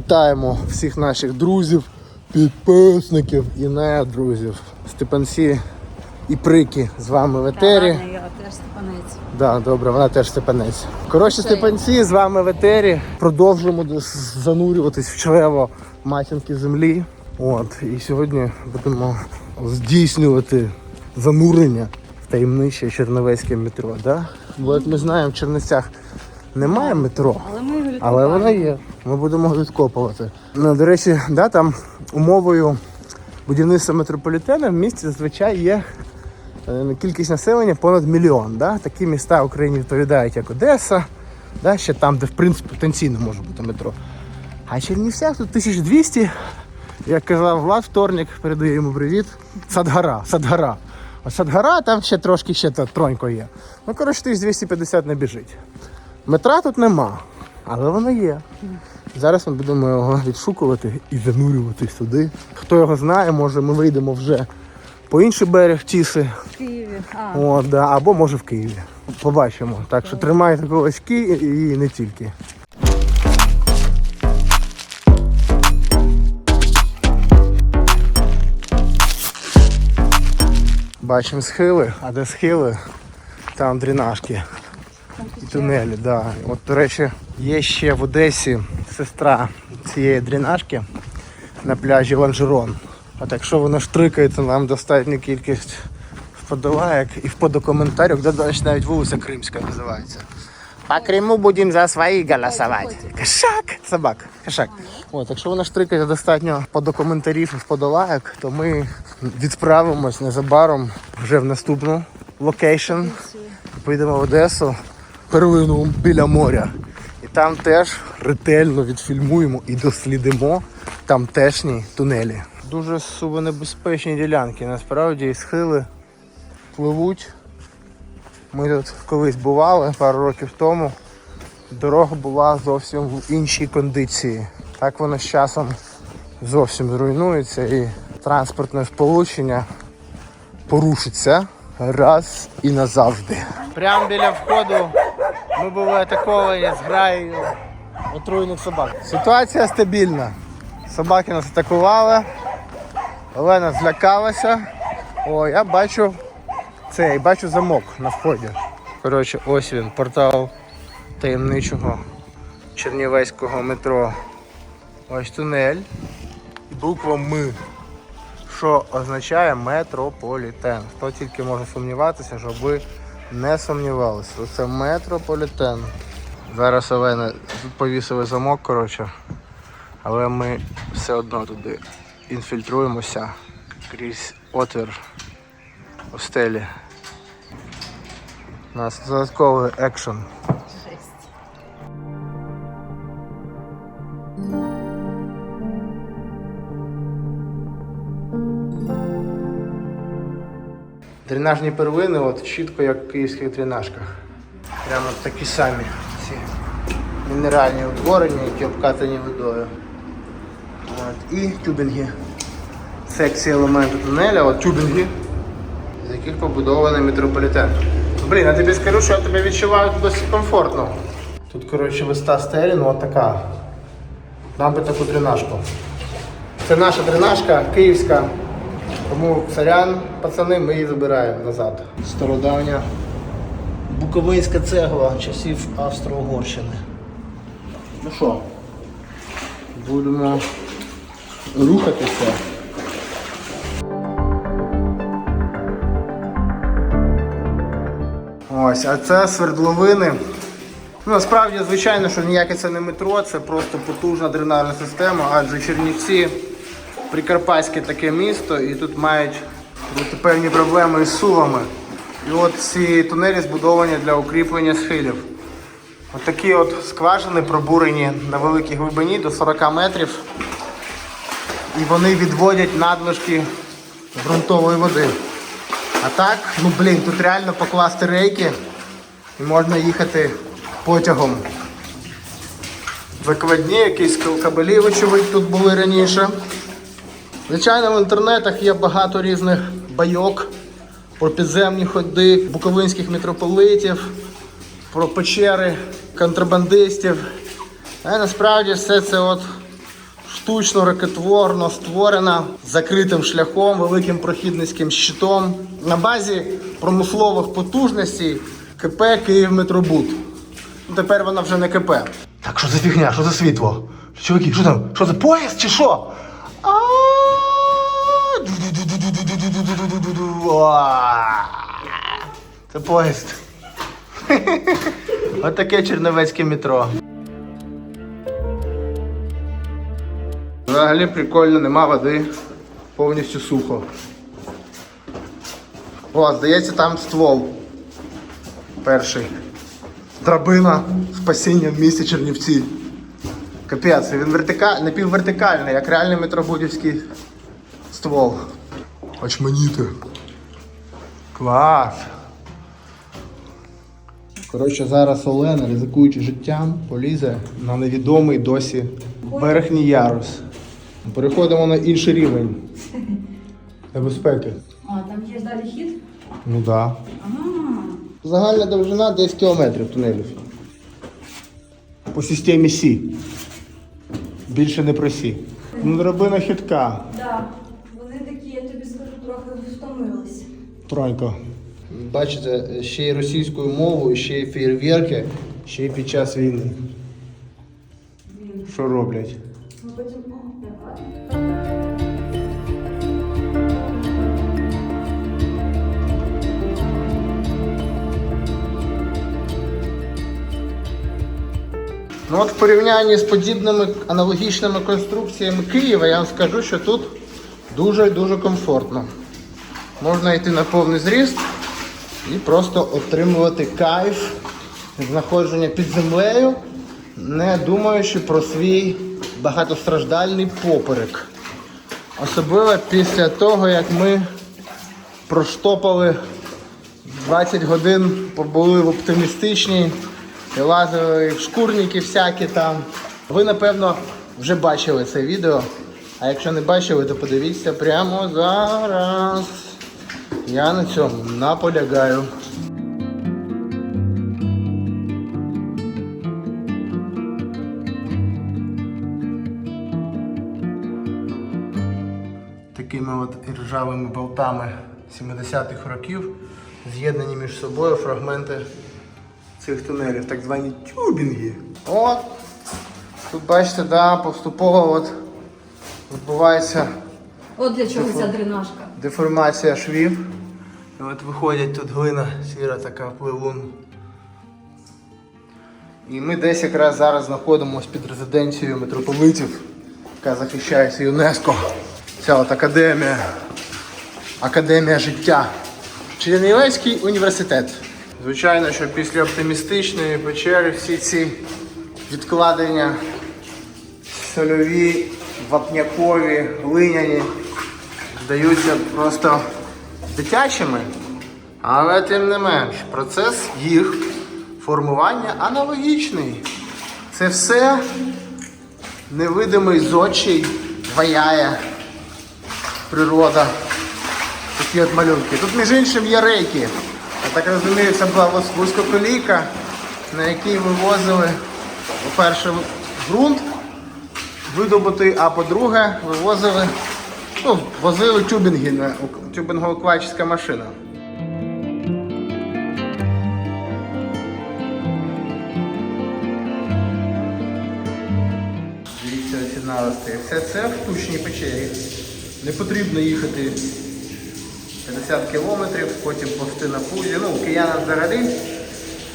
Вітаємо всіх наших друзів, підписників і не друзів. Степанці і прики з вами в етері. Я теж степанець. Да, добре, вона теж степанець. Коротше, степанці з вами в етері. Продовжуємо занурюватись в чрево матінки землі. От, і сьогодні будемо здійснювати занурення в таємниче черновецьке метро. Да? Бо як ми знаємо, в Чернецях немає метро. Але вона є. Ми будемо відкопувати. Ну, до речі, да, там умовою будівництва метрополітену в місті зазвичай є е, кількість населення понад мільйон. Да? Такі міста в Україні відповідають, як Одеса, да? ще там, де в принципі потенційно може бути метро. А Чернівцях тут 1200, як казав Влад вторник, передаю йому привіт. Садгара, Садгара. А Садгара там ще трошки ще тронько є. Ну, коротше, 1250 не біжить. Метра тут нема, але воно є. Зараз ми будемо його відшукувати і занурюватись туди. Хто його знає, може ми вийдемо вже по інший берег Тіси, В Києві. А, О, да, або може в Києві. Побачимо. Так що тримайте кулачки і не тільки. Бачимо схили, а де схили, там дренажки і тунелі. Да. От, до речі, є ще в Одесі сестра цієї дренажки на пляжі Ланжерон. От якщо вона штрикається, нам достатню кількість вподобайок і вподокоментарів, де навіть вулиця Кримська називається. По Криму будемо за свої голосувати. Кошак! Собак. Кошак. От, якщо вона штрикає достатньо подокоментарів і вподобайок, то ми відправимось незабаром вже в наступну локейшн. Поїдемо в Одесу, перлину біля моря. І там теж ретельно відфільмуємо і дослідимо тамтешні тунелі. Дуже субонебезпечні ділянки. Насправді схили пливуть. Ми тут колись бували пару років тому. Дорога була зовсім в іншій кондиції. Так воно з часом зовсім зруйнується і транспортне сполучення порушиться раз і назавжди. Прямо біля входу ми були атаковані з граєю отруйних собак. Ситуація стабільна. Собаки нас атакували. Олена злякалася. О, я бачу цей, бачу замок на вході. Коротше, ось він, портал таємничого чернівецького метро. Ось тунель. Буква М. Що означає метрополітен. Хто тільки може сумніватися, щоб ви не сумнівалися. Це метрополітен. Зараз Олена повісили замок, коротше. Але ми все одно туди інфільтруємося крізь отвір у стелі. У нас додатковий екшен. Дренажні первини, от чітко як в київських дренажках. Прямо такі самі ці мінеральні утворення, які обкатані водою. От. І тюбінги. Секції елементу тунеля, от тюбінги, з яких побудований метрополітен. Блін, я тобі скажу, що я тебе відчуваю досить комфортно. Тут, коротше, виста стелі, ну. Нам би таку дренажку. Це наша дренажка київська. Тому сорян, пацани, ми її забираємо назад. Стародавня буковинська цегла часів Австро-Угорщини. Ну що, будемо рухатися. Ось, а це свердловини. Ну, насправді, звичайно, що ніяке це не метро, це просто потужна дренажна система, адже Чернівці прикарпатське таке місто і тут мають бути певні проблеми із сувами. І от ці тунелі збудовані для укріплення схилів. От такі от скважини пробурені на великій глибині до 40 метрів. І вони відводять надлишки ґрунтової води. А так, ну блін, тут реально покласти рейки і можна їхати потягом. Закладні, якісь кабелі, вочевидь, тут були раніше. Звичайно, в інтернетах є багато різних байок про підземні ходи буковинських митрополитів, про печери контрабандистів. А насправді все це от штучно ракетворно створена закритим шляхом, великим прохідницьким щитом на базі промислових потужностей КП Київметробуд. Ну, тепер вона вже не КП. Так, що за фігня? Що за світло? Чуваки, що там? Що це поїзд чи що? Це поїзд. Ось таке черновецьке метро. Взагалі прикольно, нема води, повністю сухо. О, здається, там ствол. Перший. Драбина спасіння в місті Чернівці. Капець, він вертика... напіввертикальний, як реальний метробудівський ствол. Очманіти. Клас. Коротше, зараз Олена, ризикуючи життям, полізе на невідомий досі верхній ярус. Переходимо на інший рівень. Небезпеки. А, там є далі хід? Ну так. Да. Загальна довжина 10 кілометрів тунелів. По системі Сі. Більше не про Сі. Ну, драбина хитка. Да. Вони такі, я тобі скажу, трохи Тронько. Бачите, ще й російською мовою, ще й фейерверки, ще й під час війни. Що роблять? Ну от в порівнянні з подібними аналогічними конструкціями Києва, я вам скажу, що тут дуже дуже комфортно. Можна йти на повний зріст і просто отримувати кайф знаходження під землею, не думаючи про свій багатостраждальний поперек. Особливо після того, як ми проштопали 20 годин, побули в оптимістичній і лазили в шкурники всякі там. Ви, напевно, вже бачили це відео. А якщо не бачили, то подивіться прямо зараз. Я на цьому наполягаю. Такими от ржавими болтами 70-х років з'єднані між собою фрагменти цих тунелів, так звані тюбінги. От, тут бачите, да, поступово от відбувається От для чого ця дренажка. деформація швів. І от виходять тут глина, сіра така пливун. І ми десь якраз зараз знаходимося під резиденцією митрополитів, яка захищається ЮНЕСКО. Ця от академія. Академія життя. Чернівецький університет. Звичайно, що після оптимістичної печери всі ці відкладення сольові, вапнякові, глиняні здаються просто дитячими. Але тим не менш, процес їх формування аналогічний. Це все невидимий зодчий ваяє природа. Такі от малюнки. Тут, між іншим, є рейки. Я так розумію, це була вузькоколійка, на якій вивозили, по-перше, ґрунт видобутий, а по-друге, вивозили, ну, возили тюбінги, на тюбінго-квачська машина. Дивіться, ці нарости. Все це в штучній печері. Не потрібно їхати 50 кілометрів, потім повсти на пузі. Ну, киянам взагалі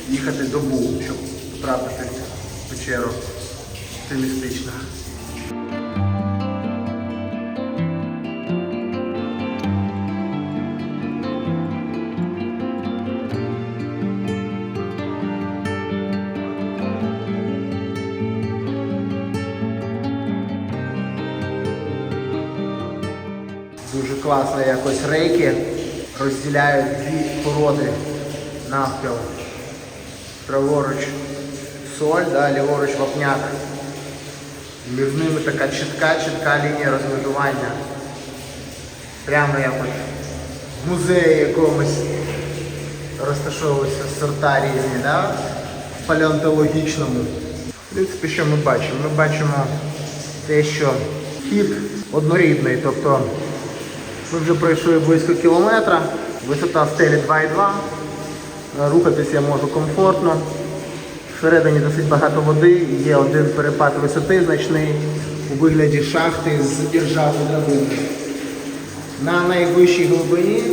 їхати добу, щоб потрапити в печеру оптимістично. Дуже класно якось рейки розділяють дві породи навпіл. Праворуч соль, да, ліворуч вапняк. Між ними така чітка, чітка лінія розмежування. Прямо як в музеї якомусь розташовуються сорта різні, да? в палеонтологічному. В принципі, що ми бачимо? Ми бачимо те, що хід однорідний, тобто ми вже пройшли близько кілометра, висота стелі 2,2. Е, Рухатися я можу комфортно. Всередині досить багато води, є один перепад висоти значний у вигляді шахти з іржавою драбиною. На найвищій глибині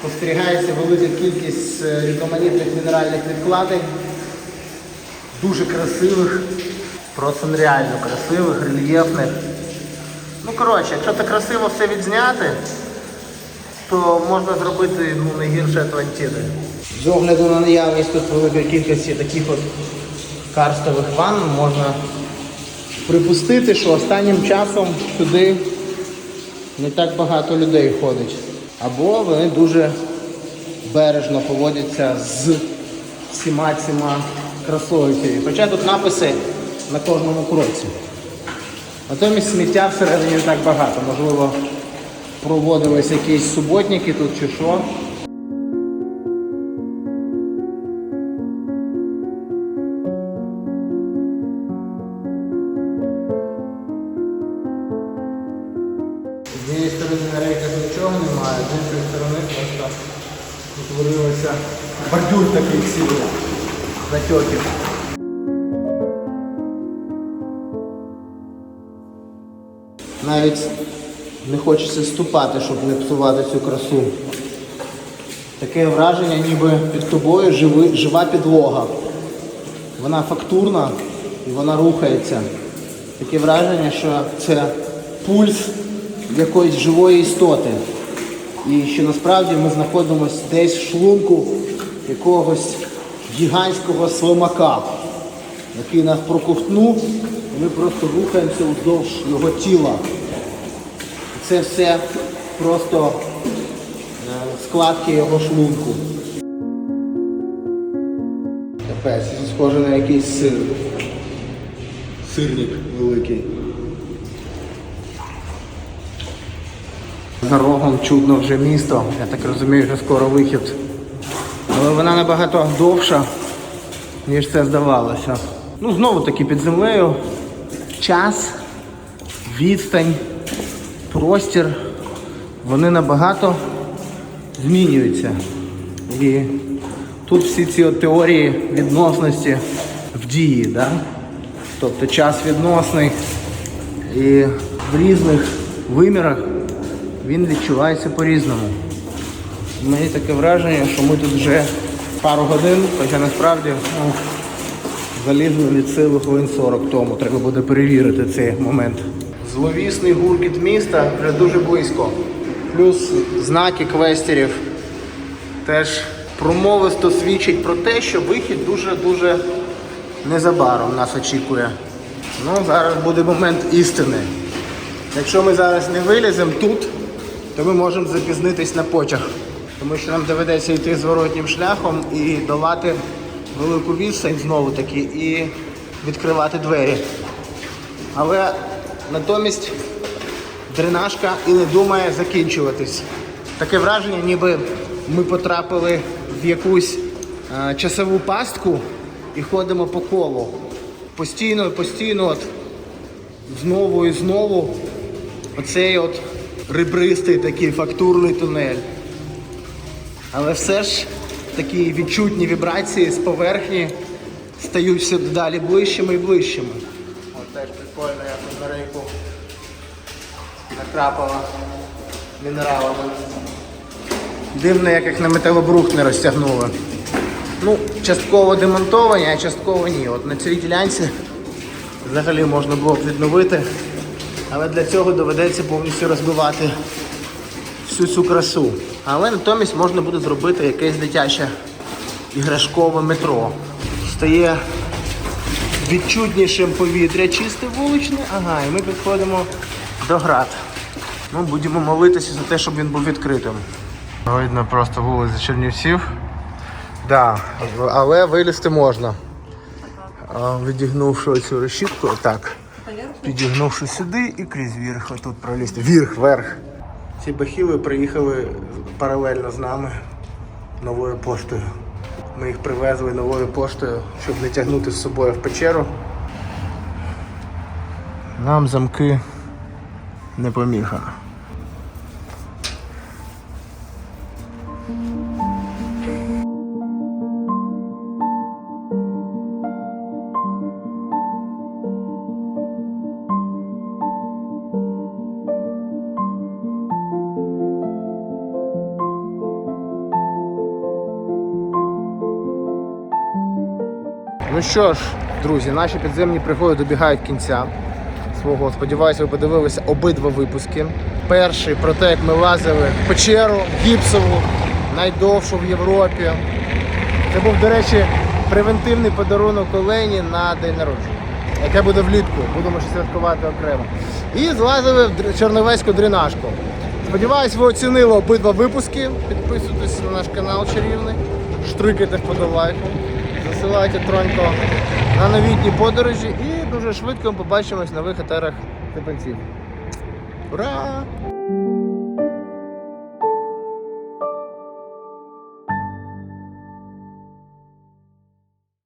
спостерігається велика кількість е, різноманітних мінеральних відкладень, дуже красивих, просто нереально красивих, рельєфних. Ну, коротше, якщо це красиво все відзняти, то можна зробити ну, не гірше Атлантиди. З огляду на наявність тут великої кількості таких от карстових ванн можна припустити, що останнім часом сюди не так багато людей ходить. Або вони дуже бережно поводяться з всіма цими красою. Хоча тут написи на кожному кроці. Натомість сміття всередині не так багато. Можливо, проводились якісь суботники тут чи що. Не хочеться ступати, щоб не псувати цю красу. Таке враження, ніби під тобою живи, жива підлога. Вона фактурна і вона рухається. Таке враження, що це пульс якоїсь живої істоти. І що насправді ми знаходимося десь в шлунку якогось гігантського слимака, який нас проковтнув, і ми просто рухаємося вздовж його тіла. Це все просто е, складки його шлунку. Капець, це схоже на якийсь сир. Сирник великий. За рогом чудно вже місто. Я так розумію, що скоро вихід. Але вона набагато довша, ніж це здавалося. Ну, знову таки під землею час, відстань, простір, вони набагато змінюються. І тут всі ці от теорії відносності в дії, да? тобто час відносний і в різних вимірах він відчувається по-різному. Мені таке враження, що ми тут вже пару годин, хоча насправді ну, залізли від сили хвилин 40 тому. Треба буде перевірити цей момент. Зловісний гуркіт міста вже дуже близько. Плюс знаки квестерів теж промовисто свідчить про те, що вихід дуже-дуже незабаром нас очікує. Ну, зараз буде момент істини. Якщо ми зараз не виліземо тут, то ми можемо запізнитись на потяг. Тому що нам доведеться йти зворотнім шляхом і долати велику відстань знову таки і відкривати двері. Але натомість дренажка і не думає закінчуватись. Таке враження, ніби ми потрапили в якусь е, часову пастку і ходимо по колу. Постійно і постійно от, знову і знову оцей от ребристий такий фактурний тунель. Але все ж такі відчутні вібрації з поверхні стають все далі ближчими і ближчими. От теж прикольно, я тут на рейку накрапала мінералами. Дивно, як їх на металобрухт не розтягнули. Ну, частково демонтовані, а частково ні. От на цій ділянці взагалі можна було б відновити. Але для цього доведеться повністю розбивати всю цю красу. Але натомість можна буде зробити якесь дитяче іграшкове метро. Стає відчутнішим повітря, чисте вуличне, ага, і ми підходимо до град. Ну, будемо молитися за те, щоб він був відкритим. Видно просто вулиця Чернівців. Да, але вилізти можна. Відігнувши цю решітку, отак. Підігнувши сюди і крізь вірх, отут пролізти. Вірх, верх. Ці бахіли приїхали паралельно з нами новою поштою. Ми їх привезли новою поштою, щоб не тягнути з собою в печеру. Нам замки не поміха. Ну що ж, друзі, наші підземні пригоди добігають кінця свого. Сподіваюся, ви подивилися обидва випуски. Перший про те, як ми лазили в печеру гіпсову, найдовшу в Європі. Це був, до речі, превентивний подарунок Олені на день народження, яке буде влітку. Будемо ще святкувати окремо. І злазили в Чорновецьку дренажку. Сподіваюсь, ви оцінили обидва випуски. Підписуйтесь на наш канал чарівний, штрикайте вподобайку, засилайте тронько на новітні подорожі і дуже швидко побачимось на нових етерах. Ура!